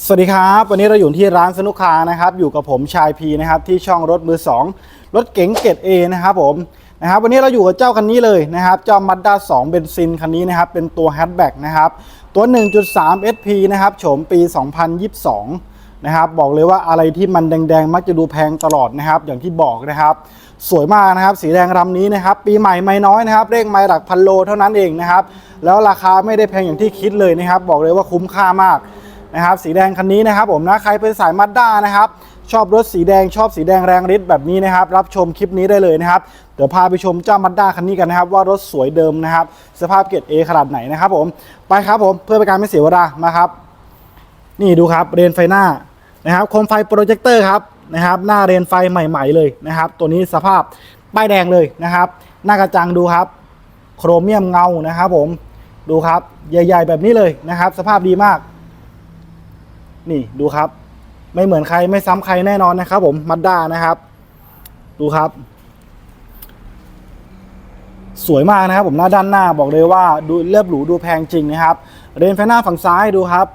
สวัสดีครับ วันนี้เราอยู่ที่ร้านสนุกคานะครับ อยู่กับผมชายพีนะครับที่ช่องรถมือ 2 รถเก๋งเกรดเอนะครับผมนะครับวันนี้เราอยู่กับเจ้าคันนี้เลยนะครับ เจ้า Mazda 2เบนซินคันนี้นะครับ เป็นตัวแฮชแบ็กนะครับ ตัว 1.3 SP นะครับโฉมปี 2022 นะครับ บอกเลยว่าอะไรที่มันแดงๆ มักจะดูแพงตลอดนะครับ อย่างที่บอกนะครับ สวยมากนะครับ สีแดงรำนี้นะครับ ปีใหม่ไม่น้อยนะครับเลขไม่หลักพันโลเท่านั้นเองนะครับแล้วราคาไม่ได้แพงอย่างที่คิดเลยนะครับ บอกเลยว่าคุ้มค่ามาก นะครับสีแดงคันนี้นะครับผมนะใครเป็นสายมัดด้านะครับชอบรถสีแดงชอบสีแดงแรงฤทธิ์แบบนี้นะครับ รับชมคลิปนี้ได้เลยนะครับ เดี๋ยวพาไปชมเจ้ามัดด้าคันนี้กันนะครับ ว่ารถสวยเดิมนะครับ สภาพเกรด A ขนาดไหนนะครับผมไปครับผมเพื่อเป็นการไม่เสียเวลามาครับ นี่ดูครับเรนไฟหน้านะครับโคมไฟโปรเจคเตอร์ครับนะครับ หน้าเรนไฟใหม่ ๆ เลยนะครับ ตัวนี้สภาพป้ายแดงเลยนะครับ หน้ากระจังดูครับ โครเมียมเงานะครับ ผมดูครับใหญ่ ๆ แบบนี้เลยนะครับ สภาพดีมาก นี่ดูครับ ไม่เหมือนใครไม่ซ้ำใครแน่นอนนะครับ ผมมัดด้านะครับ ดูครับ สวยมากนะครับ ผมหน้าด้านหน้าบอกเลยว่าดูเรียบหรูดูแพงจริงนะครับ เรนไฟหน้าฝั่งซ้ายดูครับ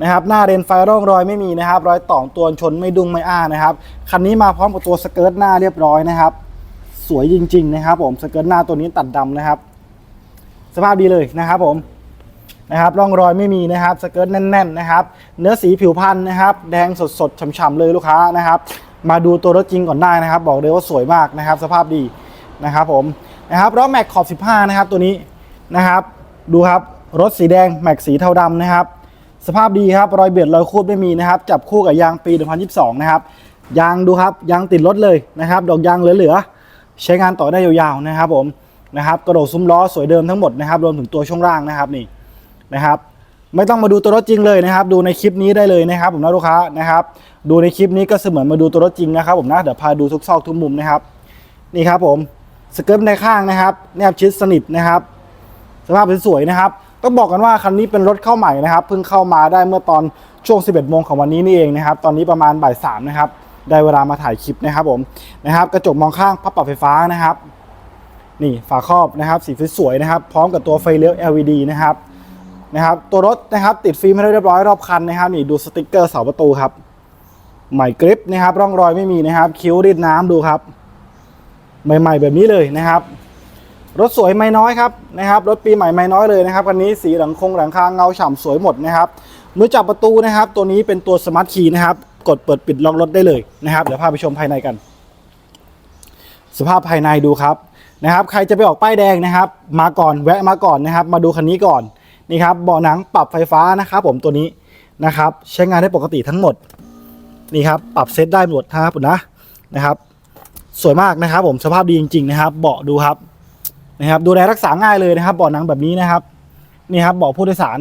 นะครับหน้าเรนไฟร่องรอยไม่มีนะครับ รอยต่องตัวชนไม่ดุ้งไม่อ้านะครับคันนี้มาพร้อมกับตัวสเกิร์ตหน้าเรียบร้อยนะครับ สวยจริง ๆ นะครับ ผมสเกิร์ตหน้าตัวนี้ตัดดำนะครับ สภาพดีเลยนะครับผม นะครับร่องรอยไม่มีนะครับสเกิร์ตแน่นๆนะครับเนื้อสีผิวพันธุ์นะครับ แดงสดๆฉ่ำๆเลยลูกค้านะครับมาดูตัวรถจริงก่อนได้นะครับ บอกเลยว่าสวยมากนะครับ สภาพดีนะครับผมนะครับล้อแม็กขอบ 15 นะครับตัวนี้นะครับ ดูครับรถสีแดงแม็กสีเทาดำนะครับ สภาพดีครับรอยเบียดรอยคูดไม่มีนะครับ จับคู่กับยางปี 2022 นะครับยางดูครับยางติดรถเลยนะครับ ดอกยางเหลือๆใช้งานต่อได้ยาวๆนะครับผมนะครับกระโดดซุ้มล้อสวยเดิมทั้งหมดนะครับ รวมถึงตัวช่วงล่างนะครับนี่ นะครับไม่ต้องมาดูตัวรถจริงเลยนะครับ ดูในคลิปนี้ได้เลยนะครับ ผมนะลูกค้านะครับ ดูในคลิปนี้ก็เสมือนมาดูตัวรถจริงนะครับ ผมนะเดี๋ยวพาดูทุกซอกทุกมุมนะครับ นี่ครับผมสเกิร์ตในข้างนะครับแนบชิดสนิทนะครับ สภาพสวยๆนะครับต้องบอกกันว่าคันนี้เป็นรถเข้าใหม่นะครับเพิ่งเข้ามาได้เมื่อตอนช่วง 11โมงของวันนี้นี่เองนะครับ ตอนนี้ประมาณบ่ายสามนะครับ ได้เวลามาถ่ายคลิปนะครับผมนะครับ กระจกมองข้างพับปรับไฟฟ้านะครับ นี่ฝาครอบนะครับ สีสวยๆนะครับ พร้อมกับตัวไฟเลี้ยว LED นะครับ นะครับตัวรถนะครับติดฟิล์มให้เรียบร้อยรอบคันนะครับนี่ดูสติกเกอร์เสาประตูครับใหม่กริปนะครับร่องรอยไม่มีนะครับ คิ้วรีดน้ำดูครับ ใหม่ ๆ แบบนี้เลยนะครับ รถสวยไม่น้อยครับนะครับรถปีใหม่ไม่น้อยเลยนะครับคันนี้สีหลังคงหลังคาเงาฉ่ำสวยหมดนะครับมือจับประตูนะครับ ตัวนี้เป็นตัวสมาร์ทคีย์นะครับ กดเปิดปิดล็อกรถได้เลยนะครับเดี๋ยวพาไปชมภายในกัน สภาพภายในดูครับนะครับ ใครจะไปออกป้ายแดงนะครับ มาก่อนแวะมาก่อนนะครับ มาดูคันนี้ก่อน นี่ครับเบาะหนังปรับไฟฟ้านะครับผมตัวนี้นะครับใช้งานได้ปกติทั้งหมดนี่ครับปรับเซตได้หมดนะครับผมนะนะครับ สวยมากนะครับ ผมสภาพดีจริง ๆ นะครับ เบาะดูครับนะครับ ดูแลรักษาง่ายเลยนะครับ เบาะหนังแบบนี้นะครับนี่ครับเบาะผู้โดยสาร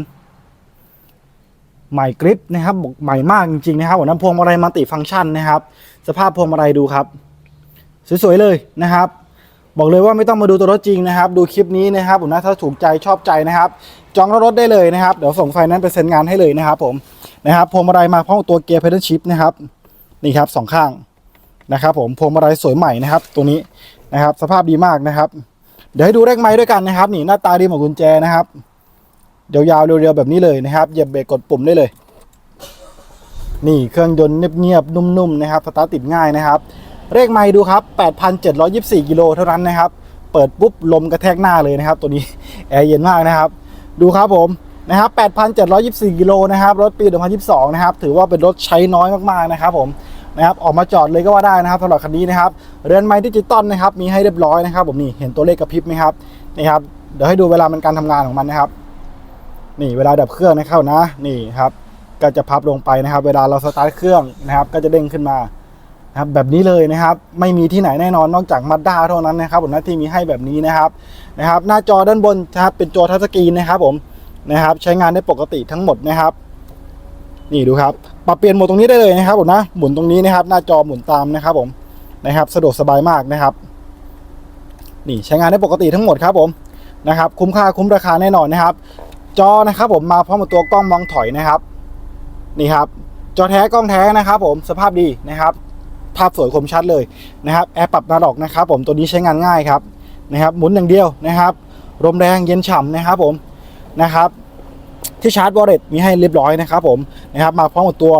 ใหม่กริปนะครับใหม่มากจริงๆนะครับหัวน้ำพวงมาลัยมัลติฟังก์ชันนะครับ สภาพพวงมาลัยดูครับ สวยๆเลยนะครับ บอกเลยว่าไม่ต้องมาดูตัวรถจริงนะครับ ดูคลิปนี้นะครับผมนะถ้าถูกใจชอบใจนะครับ จองรถได้เลยนะครับ เดี๋ยวส่งไฟนั้นไปเซ็นงานให้เลยนะครับผมนะครับพวงมาลัยมาพร้อมตัวเกียร์เพด l ชิพนะครับนี่ครับสองข้างนะครับ ผมพวงมาลัยสวยใหม่นะครับ ตัวนี้นะครับ สภาพดีมากนะครับ เดี๋ยวให้ดูเลขไม้ด้วยกันนะครับ นี่หน้าตาดีเหมือนกุญแจนะครับเดียวยาวเรียวๆแบบนี้เลยนะครับเหยียบเบรกกดปุ่มได้เลย นี่เครื่องยนต์เงียบๆนุ่มๆนะครับสตาร์ทติดง่ายนะครับ เลขไมล์ดูครับ 8,724 กิโลเท่านั้นนะครับ เปิดปุ๊บลมกระแทกหน้าเลยนะครับ ตัวนี้แอร์เย็นมากนะครับ ดูครับผมนะครับ 8,724 กิโลนะครับ รถปี 2022 นะครับ ถือว่าเป็นรถใช้น้อยมากๆนะครับผมนะครับ ออกมาจอดเลยก็ว่าได้นะครับสำหรับคันนี้นะครับ เรือนไม้ดิจิตอลนะครับ มีให้เรียบร้อยนะครับ ผมนี่ เห็นตัวเลขกระพริบไหมครับ นี่ครับ เดี๋ยวให้ดูเวลามันการทำงานของมันนะครับ นี่เวลาดับเครื่องนะครับนะ นี่ครับ ก็จะพับลงไปนะครับ เวลาเราสตาร์ทเครื่องนะครับ ก็จะเด้งขึ้นมา ครับแบบนี้เลยนะครับไม่มีที่ไหนแน่นอนนอกจากมาด้าเท่านั้นนะครับผมหน้าที่มีให้แบบนี้นะครับนะครับ หน้าจอด้านบนนะครับเป็นจอทัชสกรีนนะครับผมนะครับ ใช้งานได้ปกติทั้งหมดนะครับ นี่ดูครับ ปรับเปลี่ยนโหมดตรงนี้ได้เลยนะครับผมนะหมุนตรงนี้นะครับ หน้าจอหมุนตามนะครับผมนะครับ สะดวกสบายมากนะครับ นี่ใช้งานได้ปกติทั้งหมดครับผมนะครับ คุ้มค่าคุ้มราคาแน่นอนนะครับ จอนะครับผมมาพร้อมกับตัวกล้องมองถอยนะครับ นี่ครับ จอแท้กล้องแท้นะครับ ผมสภาพดีนะครับ ภาพสวยคมชัดเลยนะครับแอร์ปรับนาดอกนะครับผมตัวนี้ใช้งานง่ายครับนะครับหมุนอย่างเดียวนะครับลมแรงเย็นฉ่ำนะครับผมนะครับที่ชาร์จวอลเล็ตมีให้เรียบร้อยนะครับผมนะครับมาพร้อมกับตัว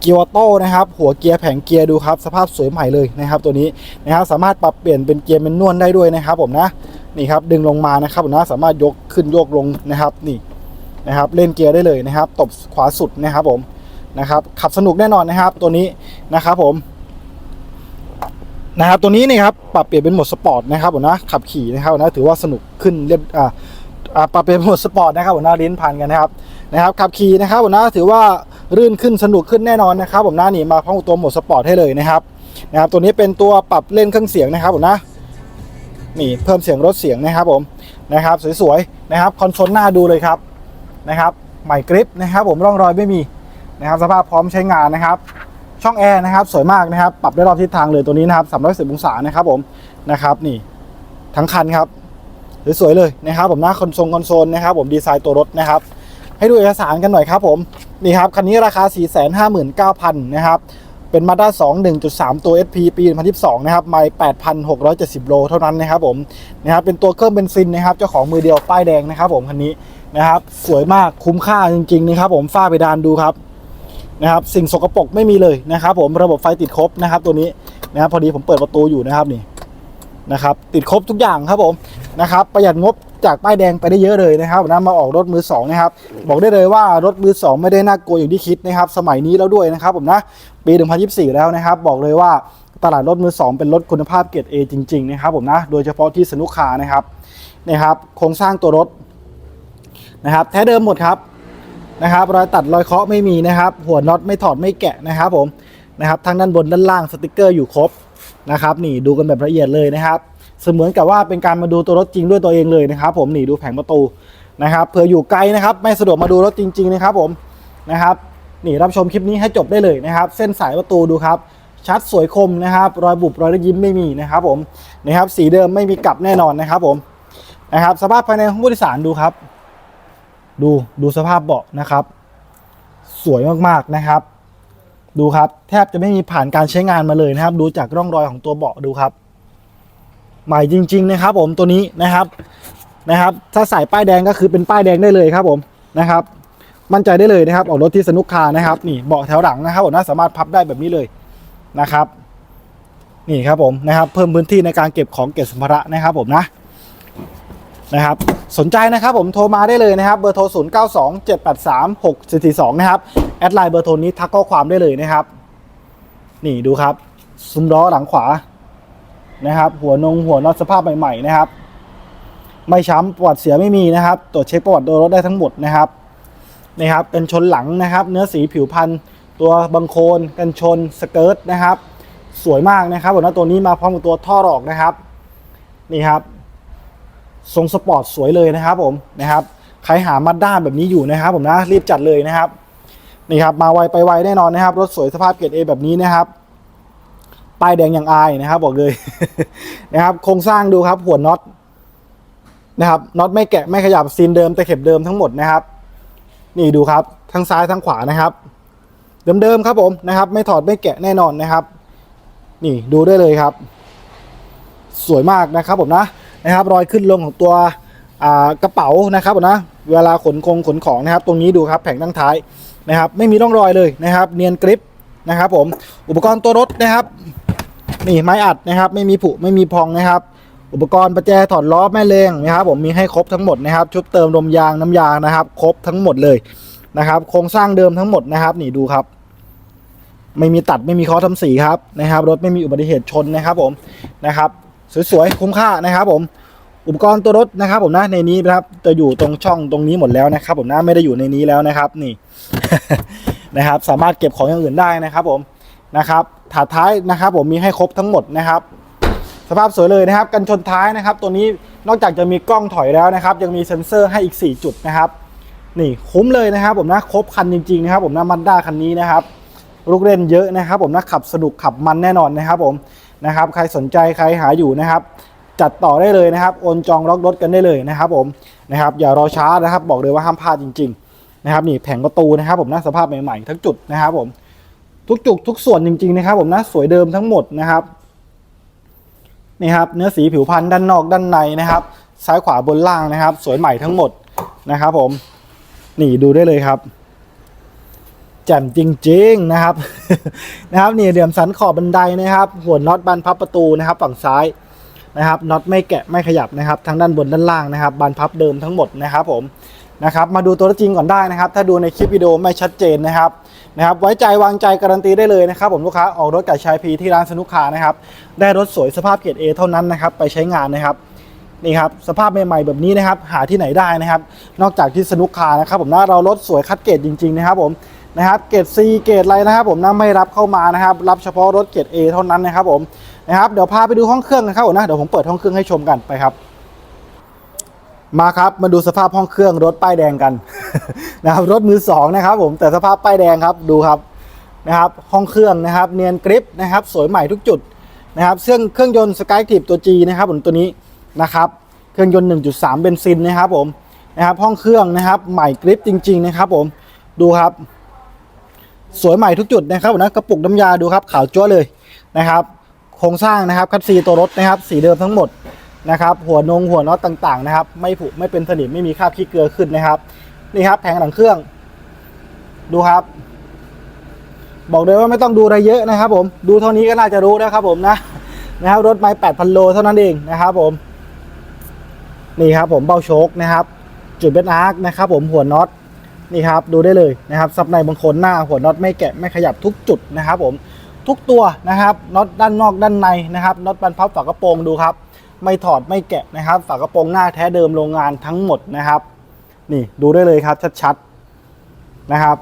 เกียร์ออโต้นะครับหัวเกียร์แผงเกียร์ดูครับสภาพสวยใหม่เลยนะครับ ตัวนี้นะครับสามารถปรับเปลี่ยนเป็นเกียร์เป็นนวลได้ด้วยนะครับผมนะนี่ครับดึงลงมานะครับผมนะสามารถยกขึ้นโยกลงนะครับนี่นะครับเล่นเกียร์ได้เลยนะครับ ตบขวาสุดนะครับผมนะครับขับสนุกแน่นอนนะครับตัวนี้นะครับผม นะครับตัวนี้นี่ครับปรับเปลี่ยนเป็นโหมดสปอร์ตนะครับผมนะขับขี่นะครับผมนะถือว่าสนุกขึ้นเรียบอ่าอ่าปรับเปลี่ยนเป็นโหมดสปอร์ตนะครับผมนะลิ้นพันกันนะครับนะครับขับขี่นะครับผมนะถือว่ารื่นขึ้นสนุกขึ้นแน่นอนนะครับผมนะนี่มาพร้อมกับตัวโหมดสปอร์ตให้เลยนะครับนะครับตัวนี้เป็นตัวปรับเล่นเครื่องเสียงนะครับผมนะนี่เพิ่มเสียงลดเสียงนะครับผมนะครับสวยๆนะครับคอนโซลหน้าดูเลยครับนะครับใหม่กริปนะครับผมร่องรอยไม่มีนะครับสภาพพร้อมใช้งานนะครับ ช่องแอร์นะครับสวยมากนะครับ ปรับได้รอบทิศทางเลยตัวนี้นะครับ310องศานะครับผมนะครับนี่ทั้งคันครับสวยๆเลยนะครับผมหน้าคอนโซลคอนโซลนะครับผมดีไซน์ตัวรถนะครับ ให้ดูเอกสารกันหน่อยครับผมนี่ครับคันนี้ราคา 459,000นะครับเป็น Mazda 2 1.3 ตัว SP ปี 2022 นะครับไมล์8,670 โลเท่านั้นนะครับผมนะครับเป็นตัวเครื่องเบนซินนะครับเจ้าของมือเดียวป้ายแดงนะครับผมคันนี้นะครับสวยมากคุ้มค่าจริงๆนะครับผมฝ้าเพดานดูครับ นะครับสิ่งสกปรกไม่มีเลยนะครับ ผมระบบไฟติดครบนะครับ ตัวนี้นะครับพอดีผมเปิดประตูอยู่นะครับนี่นะครับ ติดครบทุกอย่างครับผมนะครับ ประหยัดงบจากป้ายแดงไปได้เยอะเลยนะครับนะมาออกรถมือสองนะครับ บอกได้เลยว่ารถมือสองไม่ได้น่ากลัวอย่างที่คิดนะครับ สมัยนี้แล้วด้วยนะครับ ผมนะปี 2024 แล้วนะครับ บอกเลยว่าตลาดรถมือสองเป็นรถคุณภาพเกรด A จริงๆนะครับผมนะโดยเฉพาะที่สนุกคานะครับนะครับ โครงสร้างตัวรถนะครับ แท้เดิมหมดครับ นะครับรอยตัดรอยเคาะไม่มีนะครับ หัวน็อตไม่ถอดไม่แกะนะครับผมนะครับทั้งด้านบนด้านล่างสติกเกอร์อยู่ครบนะครับนี่ดูกันแบบละเอียดเลยนะครับเสมือนกับว่าเป็นการมาดูตัวรถจริงด้วยตัวเองเลยนะครับ ผมนี่ดูแผงประตูนะครับเผื่ออยู่ไกลนะครับ ไม่สะดวกมาดูรถจริง ๆ นะครับผมนะครับนี่รับชมคลิปนี้ให้จบได้เลยนะครับ เส้นสายประตูดูครับชัดสวยคมนะครับ รอยบุบรอยยิ้มไม่มีนะครับ ผมนะครับ สีเดิมไม่มีกลับแน่นอนนะครับ ผมนะครับ สภาพภายในห้องผู้โดยสารดูครับ ดูดูสภาพเบาะนะครับ สวยมากๆนะครับ ดูครับแทบจะไม่มีผ่านการใช้งานมาเลยนะครับ ดูจากร่องรอยของตัวเบาะดูครับ ใหม่จริง ๆ นะครับ ผมตัวนี้นะครับนะครับ ถ้าใส่ป้ายแดงก็คือเป็นป้ายแดงได้เลยครับผมนะครับ มั่นใจได้เลยนะครับออกรถที่สนุกคานะครับนี่เบาะแถวหลังนะครับผมน่าสามารถพับได้แบบนี้เลยนะครับ นี่ครับผมนะครับ เพิ่มพื้นที่ในการเก็บของเก็บสัมภาระนะครับผมนะ นะครับ สนใจนะครับผมโทรมาได้เลยนะครับเบอร์โทร 0 9 2 7 8 3 6 4 4 2 นะครับ แอดไลน์เบอร์โทรนี้ทักข้อความได้เลยนะครับ นี่ดูครับ ซุ้มล้อหลังขวานะครับ หัวนงหัวน็อตสภาพใหม่ๆนะครับ ไม่ช้ำประวัติเสียไม่มีนะครับตรวจเช็คประวัติโดยรถได้ทั้งหมดนะครับนี่ครับ เป็นชนหลังนะครับ เนื้อสีผิวพันธุ์ตัวบังโคลนกันชนสเกิร์ตนะครับ สวยมากนะครับผมนะตัวนี้มาพร้อมกับตัวท่อหลอกนะครับ นี่ครับ ทรงสปอร์ตสวยเลยนะครับผมนะครับใครหามาด้าแบบนี้อยู่นะครับ ผมนะรีบจัดเลยนะครับนี่ครับมาไวไปไวแน่นอนนะครับ รถสวยสภาพเกรดเอแบบนี้นะครับป้ายแดงอย่างอายนะครับ บอกเลยนะครับ โครงสร้างดูครับหัวน็อตนะครับน็อตไม่แกะไม่ขยับซีนเดิมแต่เข็บเดิมทั้งหมดนะครับ นี่ดูครับทั้งซ้ายทั้งขวานะครับ เดิมๆครับผมนะครับ ไม่ถอดไม่แกะแน่นอนนะครับ นี่ดูได้เลยครับ สวยมากนะครับผมนะ นะครับ รอยขึ้นลงของตัวกระเป๋านะครับผมนะเวลาขนคงขนของนะครับ ตรงนี้ดูครับแผงตั้งท้ายนะครับ ไม่มีร่องรอยเลยนะครับ เนียนกริปนะครับ ผมอุปกรณ์ตัวรถนะครับนี่ไม้อัดนะครับ ไม่มีผุไม่มีพองนะครับ อุปกรณ์ประแจถอดล้อแม่เหลงนะครับ ผมมีให้ครบทั้งหมดนะครับ ชุดเติมลมยางน้ำยางนะครับ ครบทั้งหมดเลยนะครับ โครงสร้างเดิมทั้งหมดนะครับ นี่ดูครับ ไม่มีตัดไม่มีเคอทำสีครับนะครับ รถไม่มีอุบัติเหตุชนนะครับ ผมนะครับ สวยๆ คุ้มค่านะครับผมอุปกรณ์ตัวรถนะครับ ผมนะในนี้นะครับจะอยู่ตรงช่องตรงนี้หมดแล้วนะครับ ผมนะไม่ได้อยู่ในนี้แล้วนะครับ นี่นะครับ สามารถเก็บของอย่างอื่นได้นะครับ ผมนะครับถาดท้ายนะครับ ผมมีให้ครบทั้งหมดนะครับ สภาพสวยเลยนะครับ กันชนท้ายนะครับ ตัวนี้นอกจากจะมีกล้องถอยแล้วนะครับ ยังมีเซ็นเซอร์ให้อีก 4 จุดนะครับ นี่คุ้มเลยนะครับ ผมนะครบคันจริงๆนะครับ ผมนะมันด้าคันนี้นะครับลูกเล่นเยอะนะครับ ผมนะขับสนุกขับมันแน่นอนนะครับ ผม นะครับใครสนใจใครหาอยู่นะครับ จัดต่อได้เลยนะครับโอนจองล็อกรถกันได้เลยนะครับผมนะครับอย่ารอช้านะครับบอกเลยว่าห้ามพลาดจริง ๆ นะครับนี่แผงประตูนะครับผมนะสภาพใหม่ๆทั้งจุดนะครับผมทุกจุดทุกส่วนจริงๆนะครับผมนะสวยเดิมทั้งหมดนะครับนี่ครับเนื้อสีผิวพันธุ์ด้านนอกด้านในนะครับ ซ้ายขวาบนล่างนะครับ สวยใหม่ทั้งหมดนะครับผมนี่ดูได้เลยครับ แจ่มจริง ๆนะครับนะครับนี่เหลี่ยมสันขอบบันไดนะครับ หัวน็อตบานพับประตูนะครับ ฝั่งซ้ายนะครับน็อตไม่แกะไม่ขยับนะครับทั้งด้านบนด้านล่างนะครับ บานพับเดิมทั้งหมดนะครับผมนะครับมาดูตัวจริงก่อนได้นะครับ ถ้าดูในคลิปวิดีโอไม่ชัดเจนนะครับนะครับไว้ใจวางใจการันตีได้เลยนะครับ ผมลูกค้าออกรถกับชายพีที่ร้านสนุกคานะครับได้รถสวยสภาพเกรด A เท่านั้นนะครับไปใช้งานนะครับนี่ครับสภาพใหม่ๆแบบนี้นะครับหาที่ไหนได้นะครับ นอกจากที่สนุกคานะครับผมนะเรารถสวยคัดเกรดจริงๆนะครับผม นะครับเกรด C เกรดอะไรนะครับ ผมนะไม่รับเข้ามานะครับ รับเฉพาะรถเกรด A เท่านั้นนะครับผมนะครับเดี๋ยวพาไปดูห้องเครื่องนะครับผมนะเดี๋ยวผมเปิดห้องเครื่องให้ชมกันไปครับ มาครับมาดูสภาพห้องเครื่องรถป้ายแดงกันนะครับรถมือสองนะครับ ผมแต่สภาพป้ายแดงครับดูครับนะครับ ห้องเครื่องนะครับ เนียนกริปนะครับ สวยใหม่ทุกจุดนะครับเครื่องเครื่องยนต์สกายทิปตัว G นะครับผมตัวนี้นะครับเครื่องยนต์ 1.3 เบนซินนะครับผมนะครับห้องเครื่องนะครับใหม่กริปจริง ๆ นะครับ ผมดูครับ สวยใหม่ทุกจุดนะครับผมนะกระปุกน้ำยาดูครับขาวจ้วเลยนะครับ โครงสร้างนะครับคัดซีตัวรถนะครับ สีเดิมทั้งหมดนะครับ หัวนงหัวน็อตต่างๆนะครับ ไม่ผุไม่เป็นสนิมไม่มีคราบขี้เกลือขึ้นนะครับนี่ครับแผงหลังเครื่อง ดูครับ บอกเลยว่าไม่ต้องดูอะไรเยอะนะครับ ผมดูเท่านี้ก็น่าจะรู้นะครับ ผมนะนะครับรถไม่8,000โลเท่านั้นเองนะครับ ผม นี่ครับ ผมเบ้าโชคนะครับ จุดเบนอาร์คนะครับ ผมหัวน็อต นี่ครับดูได้เลยนะครับซับในบางคนหน้าหัวน็อตไม่แกะไม่ขยับทุกจุดนะครับผมทุกตัวนะครับน็อตด้านนอกด้านในนะครับน็อตบรรพับฝากระโปรงดูครับ ไม่ถอดไม่แกะนะครับฝากระโปรงหน้าแท้เดิมโรงงานทั้งหมดนะครับ นี่ดูได้เลยครับชัดๆนะครับ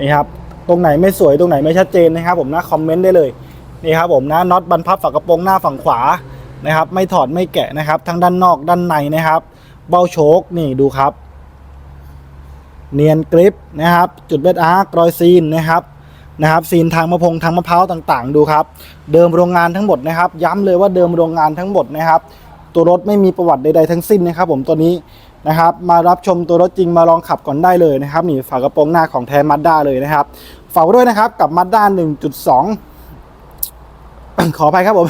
นี่ครับตรงไหนไม่สวยตรงไหนไม่ชัดเจนนะครับ ผมนะคอมเมนต์ได้เลยนี่ครับผมนะน็อตบรรพับฝากระโปรงหน้าฝั่งขวานะครับ ไม่ถอดไม่แกะนะครับ ทั้งด้านนอกด้านในนะครับ เบ้าโชคนี่ดูครับ เนียนกริปนะครับ จุดเบ็ดอาร์ครอยซีนนะครับนะครับซีนทางมะพงทางมะพร้าวต่างๆ ดูครับ เดิมโรงงานทั้งหมดนะครับ ย้ำเลยว่าเดิมโรงงานทั้งหมดนะครับ ตัวรถไม่มีประวัติใดๆทั้งสิ้นนะครับ ผมตัวนี้นะครับมารับชมตัวรถจริงมาลองขับก่อนได้เลยนะครับนี่ฝากระโปรงหน้าของแท้มัดด้าเลยนะครับฝากด้วยนะครับกับมัดด้า1.2 ขออภัยครับผม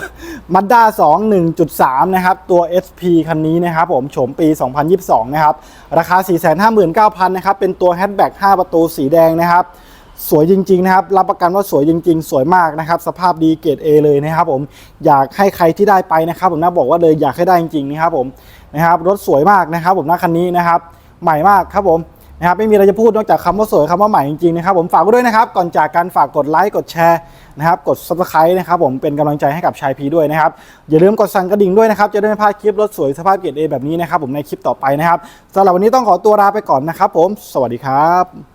มาด้า2 1.3 นะครับ ตัว SP คันนี้นะครับผมโฉมปี 2022 นะครับ ราคา 459,000 นะครับ เป็นตัวแฮชแบ็ก5 ประตูสีแดงนะครับ สวยจริง ๆ นะครับ รับประกันว่าสวยจริง ๆ สวยมากนะครับ สภาพดีเกรด A เลยนะครับผม อยากให้ใครที่ได้ไปนะครับ ผมนะบอกว่าเลยอยากให้ได้จริงๆนะครับผม นะครับ รถสวยมากนะครับผมนะคันนี้นะครับ ใหม่มากครับผม นะครับไม่มีอะไรจะพูดนอกจากคำว่าสวยคำว่าใหม่จริงๆนะครับผมฝากไว้ด้วยนะครับก่อนจากการฝากกดไลค์กดแชร์นะครับกด subscribe นะครับผมเป็นกำลังใจให้กับชายพีด้วยนะครับอย่าลืมกดสั่นกระดิ่งด้วยนะครับจะได้ไม่พลาดคลิปรถสวยสภาพเกียรติเอแบบนี้นะครับผมในคลิปต่อไปนะครับสำหรับวันนี้ต้องขอตัวลาไปก่อนนะครับผม สวัสดีครับ